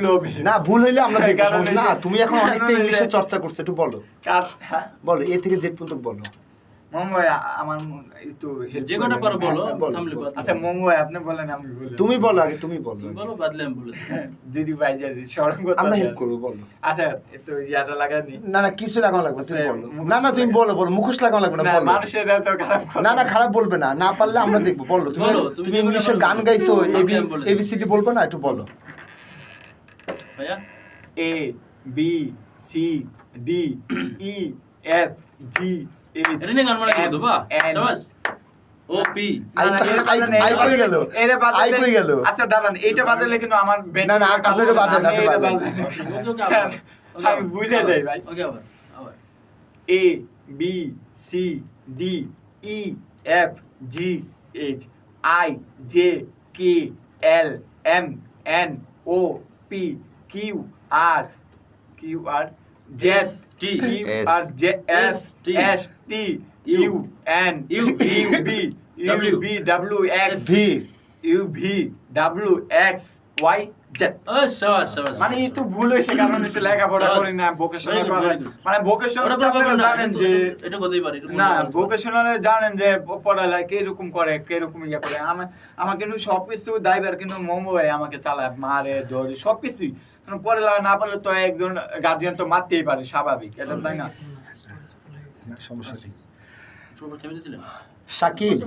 ভুল হবে না ভুল হইলে আমরা দেখব না তুমি এখন অনেকটা ইংলিশে চর্চা করছ একটু বলো। হ্যাঁ? বলো এ থেকে জেড পর্যন্ত বলো। আমার একটু যে কটা পারো বলো হ্যাঁ, বলো, থামলে বলো। বাদ আচ্ছা মঙ্গল আপনি বলেন আমি বলি তুমি বলো আগে তুমি বলো বলো বাদলে আমি বলে যদি ভাই যাচ্ছি স্মরণ করতে আমরা হেল্প করব বলো। আচ্ছা তো ইয়াটা লাগানি। না না কিছু লাগানো লাগবে তুমি আচ্ছা, বলো। না না তুমি বলো বলো মুখোশ লাগানো লাগবে না না বলো। মানুষের তো খারাপ না না খারাপ বলবে না না পারলে আমরা দেখব বলো। তুমি বলো, তুমি ইংলিশে গান গাইছো আমি এবি আমি বলে দিই। এবিসিডি বলব না একটু বলো। ভাইয়া? A B C D E F G H দিবো শাবাশ ও পি আই তো- আই- গেল? আচ্ছা দাঁড়ান এইটা বাজালে কিন্তু আমার না, না, আবার। আমি বুঝে যাই ভাই। ওকে আবার। আবার। A B C D E F G H I J K L M N O P Q R Q R Z T Q R J S T. S T U N U U B U B W X V U V W X Y মানে তো ভুল হয়েছে কারণ হচ্ছে লেখাপড়া করি না vocational. মানে ভোকেশনাল আপনারা জানেন যে এটা কথাই পারি না ভোকেশনালে জানেন যে পড়ালেখা কীরকম করে কীরকম ইয়ে করে। আমার আমার কিন্তু সব কিছু দায়বার কিন্তু মোমো ভাই আমাকে চালায় মারে ধরে সব কিছুই কারণ পড়ালেখা না পারলে তো একজন গার্জিয়ান তো মারতেই পারে স্বাভাবিক এটা তাই না? সমস্যা নেই? শাকিল?